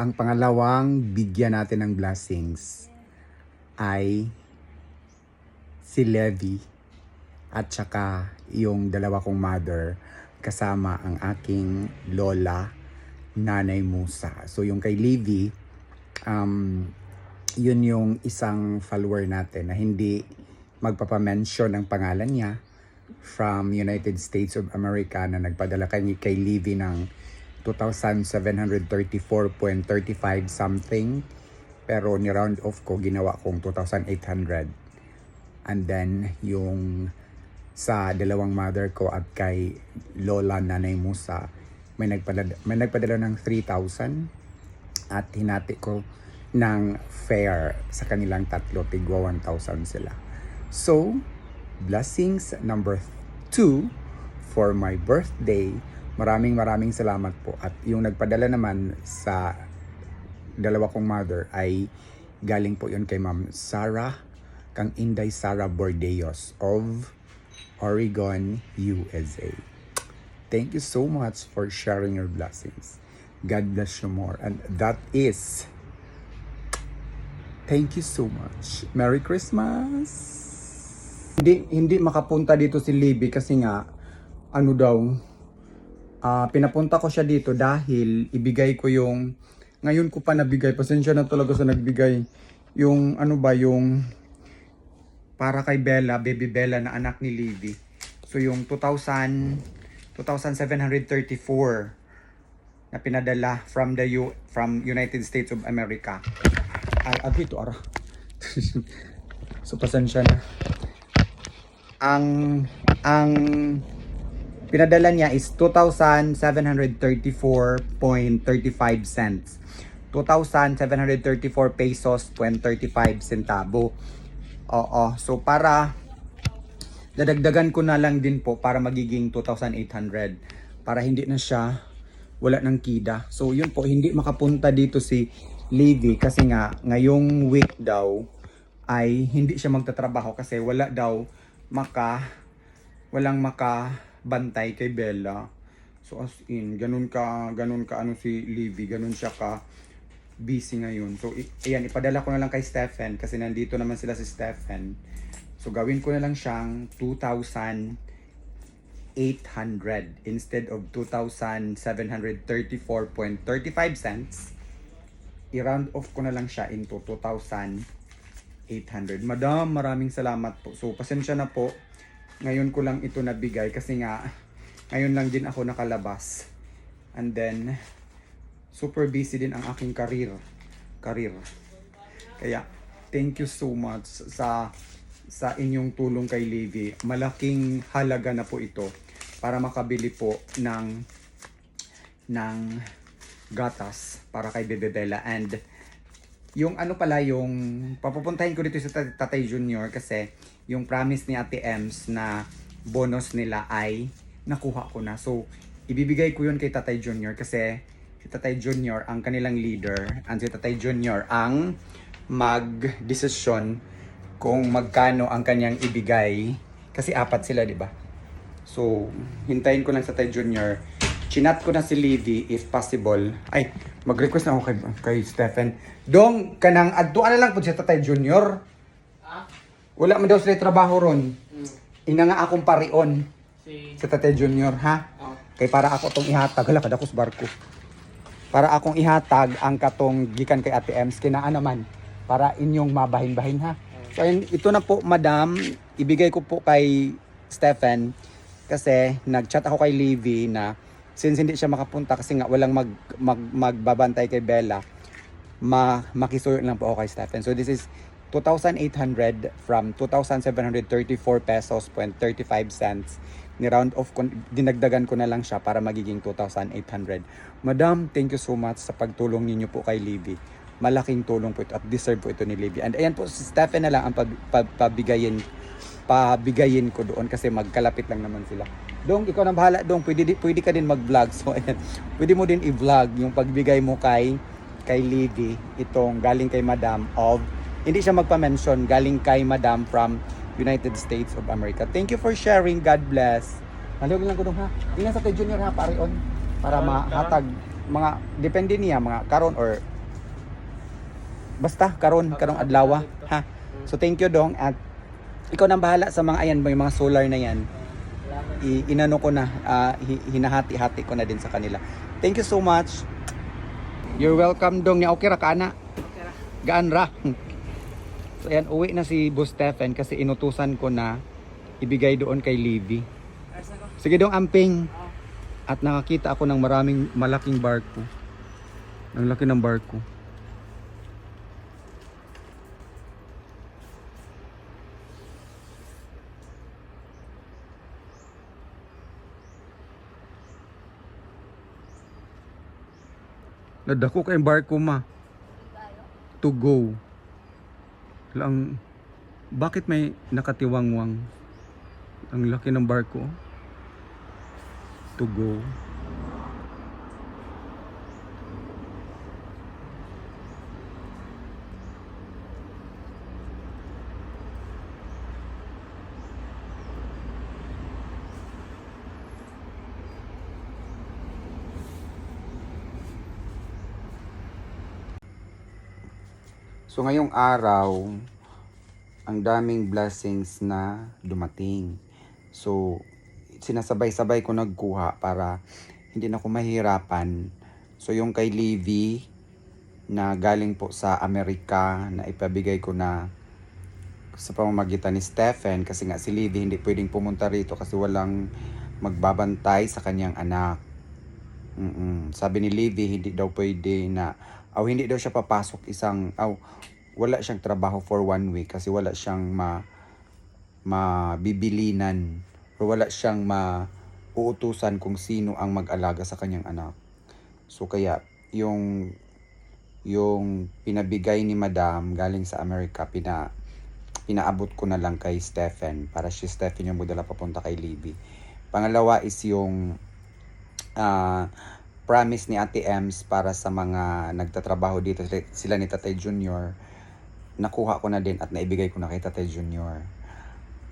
Ang pangalawang bigyan natin ng blessings ay si Levi at saka yung dalawa kong mother kasama ang aking lola, nanay Musa. So yung kay Levi, um, yun yung isang follower natin na hindi magpapamention ng pangalan niya from United States of America na nagpadala kay, kay Levi ng 2,734.35 something. Pero ni-round off ko, ginawa kong 2,800. And then, yung sa dalawang mother ko at kay Lola Nanay Musa, may nagpadala, may nagpadala ng 3,000 at hinati ko ng fair sa kanilang tatlo, tigwa 1,000 sila. So, blessings number 2 for my birthday. Maraming maraming salamat po. At yung nagpadala naman sa dalawa kong mother ay galing po yun kay Ma'am Sarah, kang Inday Sarah Bordeos of Oregon, USA. Thank you so much for sharing your blessings. God bless you more. And that is Thank you so much. Merry Christmas. Hindi hindi makapunta dito si Libby kasi nga ano daw ah, pinapunta ko siya dito dahil ibigay ko yung ngayon ko pa nabigay pasensya na talaga sa nagbigay yung ano ba yung para kay Bella, baby Bella na anak ni Libby. So yung 2,000 2,734 na pinadala from the U, from United States of America. Ay, abi to ara. so pasensya na. Ang ang pinadala niya is 2,734.35 cents. 2,734 pesos 35 centavo. Oo. So para dadagdagan ko na lang din po para magiging 2,800 para hindi na siya wala ng kida. So yun po, hindi makapunta dito si Levi kasi nga ngayong week daw ay hindi siya magtatrabaho kasi wala daw maka walang makabantay kay Bella. So as in, ganun ka, ganun ka ano si Levi, ganun siya ka busy ngayon. So ayan, ipadala ko na lang kay Stephen kasi nandito naman sila si Stephen. So gawin ko na lang siyang 2,800 instead of 2,734.35 cents. I-round off ko na lang siya into 2,800. Madam, maraming salamat po. So pasensya na po. Ngayon ko lang ito nabigay kasi nga ngayon lang din ako nakalabas. And then super busy din ang aking karir. Karir. Kaya thank you so much sa sa inyong tulong kay Levi. Malaking halaga na po ito para makabili po ng ng gatas para kay Bebe Bella and yung ano pala yung papupuntahin ko dito sa Tat- Tatay Junior kasi yung promise ni Ate Ems na bonus nila ay nakuha ko na. So, ibibigay ko yun kay Tatay Junior kasi si Tatay Junior ang kanilang leader and si Tatay Junior ang mag-desisyon kung magkano ang kanyang ibigay kasi apat sila, di ba? So, hintayin ko lang sa Tatay Junior. Chinat ko na si Livy if possible. Ay, mag-request na ako kay, kay Stephen. Dong, kanang adtuan na lang po si Tatay Junior. Wala man daw sila trabaho ron. Ina nga akong parion Si... sa Tatay Junior, ha? Oh. Kay para ako tong ihatag. Hala, kada ko sa barko. Para akong ihatag ang katong gikan kay Ate Ems. Kinaan naman. Para inyong mabahin-bahin, ha? So, ayun, ito na po, madam. Ibigay ko po kay Stephen. Kasi nag-chat ako kay Livy na since hindi siya makapunta kasi nga walang mag, mag, magbabantay kay Bella, ma, makisuyo lang po ako kay Stephen. So this is 2,800 from 2,734 pesos point 35 cents. Ni-round off ko, dinagdagan ko na lang siya para magiging 2,800. Madam, thank you so much sa pagtulong ninyo po kay Livy. Malaking tulong po ito at deserve po ito ni Livy. And ayan po, si Stephen na lang ang pab- pab- pabigayin pabigayin ko doon kasi magkalapit lang naman sila. Dong, ikaw na bahala. Dong, pwede, pwede ka din mag-vlog. So, ayan. Pwede mo din i-vlog yung pagbigay mo kay kay Livy itong galing kay Madam of hindi siya magpa-mention galing kay Madam from United States of America. Thank you for sharing. God bless. Halog lang ko dong ha. Tingnan sa kay Junior ha, pare on para mahatag mga depende niya mga karon or basta karon karong adlaw ha. So thank you dong at ikaw nang bahala sa mga ayan may mga solar na yan. I, inano ko na ah, hi- hinahati-hati ko na din sa kanila. Thank you so much. You're welcome dong niya okay ra ka ana. Gaan ra. Ayan, uwi na si Boss Stephen kasi inutusan ko na ibigay doon kay Livy. Sige dong amping. At nakakita ako ng maraming malaking barko. Ang laki ng barko. Nadako kay barko ma. To go. Lang bakit may nakatiwangwang? Ang laki ng barko. To go. So ngayong araw, ang daming blessings na dumating. So sinasabay-sabay ko nagkuha para hindi na ako mahirapan. So yung kay Livy na galing po sa Amerika na ipabigay ko na sa pamamagitan ni Stephen kasi nga si Livy hindi pwedeng pumunta rito kasi walang magbabantay sa kanyang anak. Mm-mm. Sabi ni Livy hindi daw pwede na aw hindi daw siya papasok isang aw wala siyang trabaho for one week kasi wala siyang ma mabibilinan or wala siyang ma uutusan kung sino ang mag-alaga sa kanyang anak. So kaya yung yung pinabigay ni Madam galing sa Amerika pina pinaabot ko na lang kay Stephen para si Stephen yung mudala papunta kay Libby. Pangalawa is yung ah, promise ni Ate Ems para sa mga nagtatrabaho dito sila ni Tatay Junior nakuha ko na din at naibigay ko na kay Tatay Junior.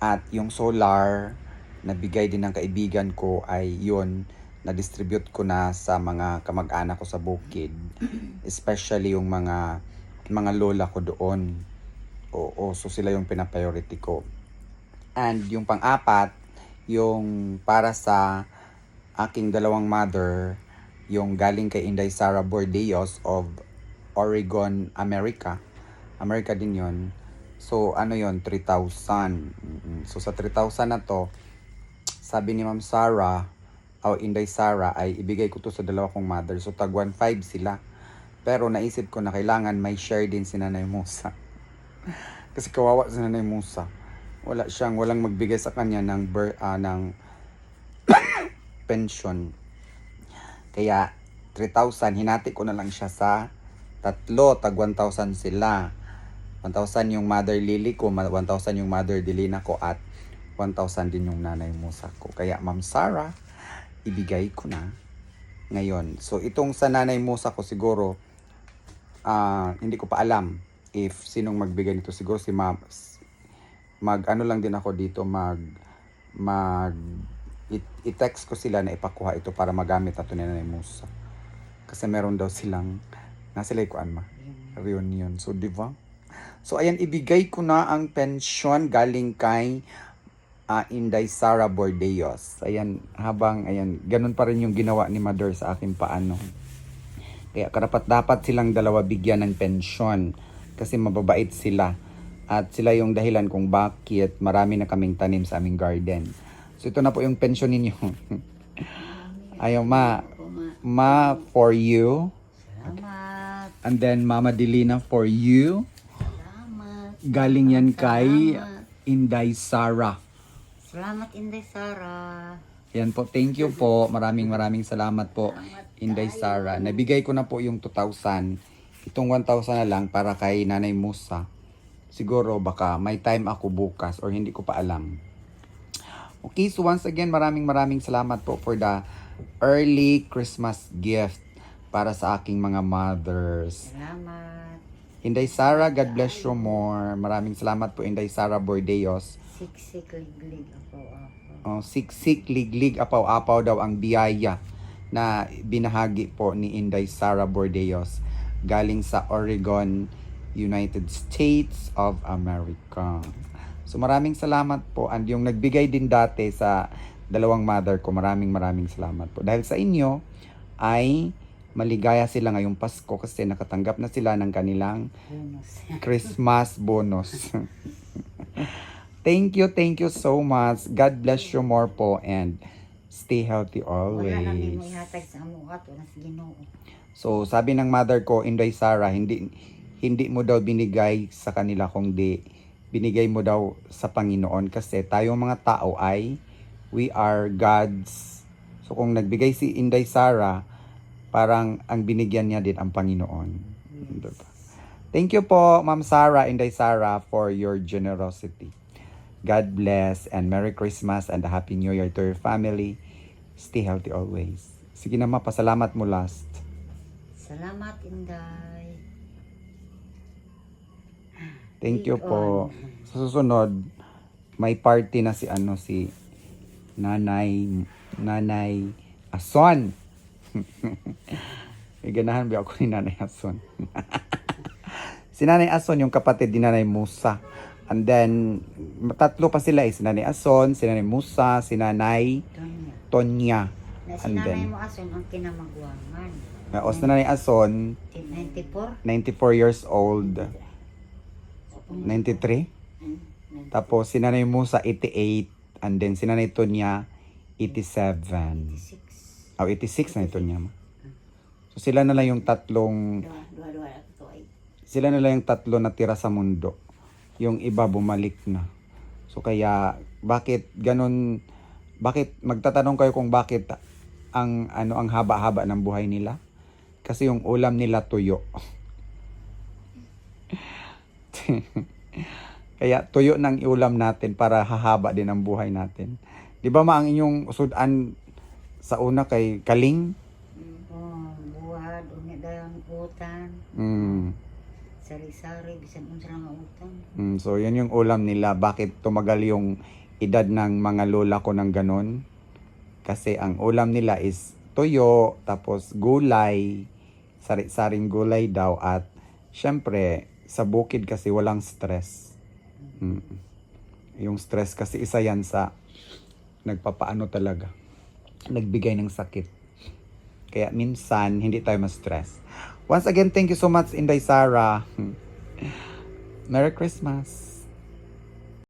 At yung solar na bigay din ng kaibigan ko ay yun na-distribute ko na sa mga kamag-anak ko sa Bukid. Especially yung mga mga lola ko doon. Oo, so sila yung pina-priority ko. And yung pang-apat, yung para sa aking dalawang mother, yung galing kay Inday Sara Bordeos of Oregon, America. America din yon. So, ano yon 3,000. Mm-mm. So, sa 3,000 na to, sabi ni Ma'am Sarah, o Inday Sarah, ay ibigay ko to sa dalawa kong mother. So, tag 1,500 sila. Pero naisip ko na kailangan may share din si Nanay Musa. Kasi kawawa si Nanay Musa. Wala siyang, walang magbigay sa kanya ng, ber, ah, ng pension. Kaya, 3,000, hinati ko na lang siya sa tatlo, tag 1,000 sila. 1,000 yung mother Lily ko, ma- 1,000 yung mother Delina ko, at 1,000 din yung nanay Musa ko. Kaya, Ma'am Sarah, ibigay ko na ngayon. So, itong sa nanay Musa ko siguro, ah, hindi ko pa alam if sinong magbigay nito. Siguro si Ma'am, mag ano lang din ako dito, mag, mag, i-text ko sila na ipakuha ito para magamit na ni Nanay Musa. Kasi meron daw silang, nasa likuan ma, reunion. So, di ba? So, ayan, ibigay ko na ang pensyon galing kay ah, Inday Sara Bordeos. Ayan, habang, ayan, ganun pa rin yung ginawa ni Mother sa akin paano. Kaya karapat dapat silang dalawa bigyan ng pensyon kasi mababait sila. At sila yung dahilan kung bakit marami na kaming tanim sa aming garden. So ito na po yung pensyon ninyo. Ayaw ma, ma. for you. Salamat. And then Mama Delina for you. Salamat. Galing yan kay Salamat. Inday Sara. Salamat, Inday Sara. Yan po, thank you po. Maraming maraming salamat po, Inday Sara. Nabigay ko na po yung 2,000. Itong 1,000 na lang para kay Nanay Musa. Siguro baka may time ako bukas or hindi ko pa alam. Okay, so once again, maraming maraming salamat po for the early Christmas gift para sa aking mga mothers. Salamat. Inday Sara, God bless you more. Maraming salamat po, Inday Sara Bordeos. Siksik liglig ako. Oh, siksik, liglig, apaw-apaw daw ang biyaya na binahagi po ni Inday Sara Bordeos galing sa Oregon, United States of America. So maraming salamat po and yung nagbigay din dati sa dalawang mother ko, maraming maraming salamat po. Dahil sa inyo ay maligaya sila ngayong Pasko kasi nakatanggap na sila ng kanilang Bonus. Christmas bonus. thank you, thank you so much. God bless you more po and stay healthy Wala mo always. ihatag sa amo ato na sa Ginoo. So, sabi ng mother ko, Inday Sara, hindi hindi mo daw binigay sa kanila kundi binigay mo daw sa Panginoon kasi tayong mga tao ay we are God's. So, kung nagbigay si Inday Sara, parang ang binigyan niya din ang Panginoon. Diba? Thank you po, Ma'am Sara, Inday Sara, for your generosity. God bless and Merry Christmas and a Happy New Year to your family. Stay healthy always. Sige na, ma, pasalamat mo last. Salamat, Inday. Thank you po. Sa susunod, may party na si ano si Nanay Nanay Ason. may ganahan ba ako ni Nanay Ason? si Nanay Ason yung kapatid ni Nanay Musa. And then, tatlo pa sila eh. Si Nanay Ason, si Nanay Musa, si Nanay Tonya. Tonya. Na And sinanay then- mo ason ang kinamagwangan. Uh, o si Nanay Ason, 94? 94 years old. 93? Tapos si Nanay Musa 88 and then si Nanay Tonya 87. 6. Oh, 86 na ito niya. So sila na lang yung tatlong sila na lang yung tatlo na tira sa mundo. Yung iba bumalik na. So kaya bakit ganun bakit magtatanong kayo kung bakit ang ano ang haba-haba ng buhay nila? Kasi yung ulam nila tuyo. Kaya tuyo ng ulam natin para hahaba din ang buhay natin. 'Di ba ma ang inyong sudan sa una kay Kaling? Oh, buwad, unya dayang utan. Mm. Sari-sari, bisan unsa nga utan. Mm, so, yun yung ulam nila. Bakit tumagal yung edad ng mga lola ko ng ganon? Kasi ang ulam nila is toyo, tapos gulay, sari-saring gulay daw, at syempre, sa bukid kasi walang stress. Mm. Yung stress kasi isa yan sa nagpapaano talaga. Nagbigay ng sakit. Kaya minsan, hindi tayo ma-stress. Once again, thank you so much, Inday Sara. Merry Christmas.